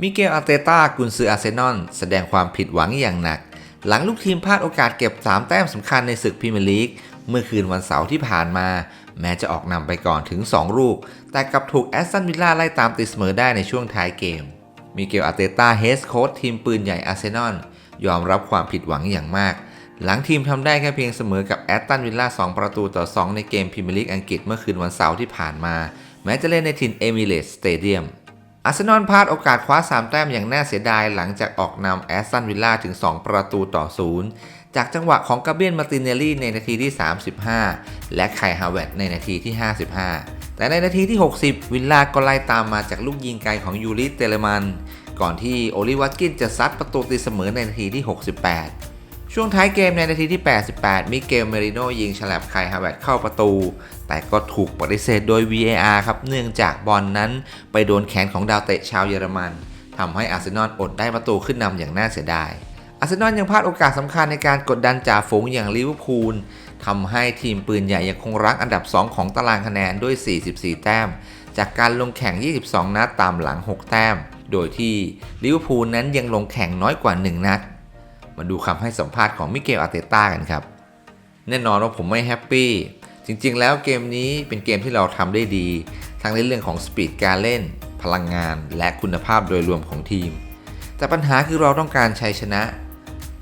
มิเกลอาร์เตต้ากุนซืออาร์เซนอลแสดงความผิดหวังอย่างหนัก หลังลูกทีมพลาดโอกาสเก็บ 3 แต้มสำคัญในศึกพรีเมียร์ลีกเมื่อคืนวันเสาร์ที่ผ่านมา แม้จะออกนำไปก่อนถึง 2 ลูก แต่กลับถูกแอสตันวิลล่าไล่ตามตีเสมอได้ในช่วงท้ายเกม มิเกลอาร์เตต้าเฮดโค้ชทีมปืนใหญ่อาร์เซนอลยอมรับความผิดหวังอย่างมาก หลังทีมทำได้แค่เพียงเสมอกับแอตตันวิลล่า 2 ประตูต่อ 2 ในเกมพรีเมียร์ลีกอังกฤษเมื่อคืนวันเสาร์ที่ผ่านมา แม้จะเล่นในถิ่นเอมิเรตสเตเดียม อาร์เซนอลพลาดโอกาสคว้า 3 แต้มอย่างน่าเสียดายหลังจากออกนำแอสตันวิลล่าถึง 2 ประตูต่อ0จากจังหวะของกาเบียนมาตินเนลลี่ในนาทีที่ 35 และไคฮาวเวตในนาทีที่ 55 แต่ในนาทีที่ 60 วิลล่าก็ไล่ตามมาจากลูกยิงไกลของยูริเตเลมัน ก่อนที่โอลิวัตกินจะซัดประตูตีเสมอในนาทีที่ 68 ช่วงท้ายเกมในนาทีที่ 88 มิเกลเมริโนยิงฉลับไคฮาเวตเข้าประตู แต่ก็ถูกปฏิเสธโดย VAR ครับ เนื่องจากบอลนนั้นไปโดนแขนของดาวเตะชาวเยอรมันทำให้อาร์เซนอลอดได้ประตูขึ้นนำอย่างน่าเสียดาย อาร์เซนอลยังพลาดโอกาสสำคัญในการกดดันจ่าฝูงอย่างลิเวอร์พูลทำให้ทีมปืนใหญ่ยังคงรั้งอันดับ 2 ของตารางคะแนนด้วย 44 แต้ม จากการลงแข่ง 22 นัดตามหลัง 6 แต้ม โดยที่ลิเวอร์พูลนั้นยังลงแข่งน้อยกว่า 1 นัด มาดูคำให้สัมภาษณ์ของมิเกลอาเตต้ากันครับ แน่นอนว่าผมไม่แฮปปี้ จริงๆ แล้วเกมนี้เป็นเกมที่เราทำได้ดี ทั้งในเรื่องของสปีดการเล่น พลังงาน และคุณภาพโดยรวมของทีม แต่ปัญหาคือเราต้องการชัยชนะ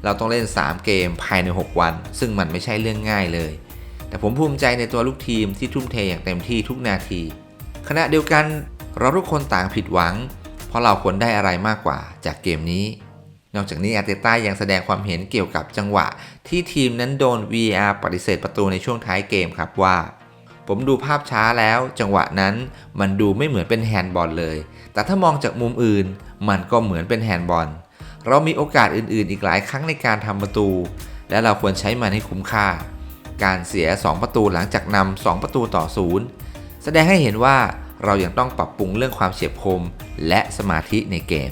เราต้องเล่น 3 เกมภายใน 6 วัน ซึ่งมันไม่ใช่เรื่องง่ายเลย แต่ผมภูมิใจในตัวลูกทีมที่ทุ่มเทอย่างเต็มที่ทุกนาที ขณะเดียวกันเราทุกคนต่างผิดหวัง เพราะเราควรได้อะไรมากกว่าจากเกมนี้ นอกจากนี้อาร์เตต้ายังแสดงความเห็นเกี่ยวกับจังหวะ ที่ทีมนั้นโดน VR ปฏิเสธประตูในช่วงท้ายเกมครับว่า ผมดูภาพช้าแล้ว จังหวะนั้นมันดูไม่เหมือนเป็นแฮนด์บอลเลย แต่ถ้ามองจากมุมอื่น มันก็เหมือนเป็นแฮนด์บอลเรามีโอกาสอื่นๆ อีกหลายครั้งในการทำประตู และเราควรใช้มันให้คุ้มค่า การเสีย 2 ประตูหลังจากนำ2ประตูต่อศูนย์แสดงให้เห็นว่าเรายังต้องปรับปรุงเรื่องความเฉียบคม และสมาธิในเกม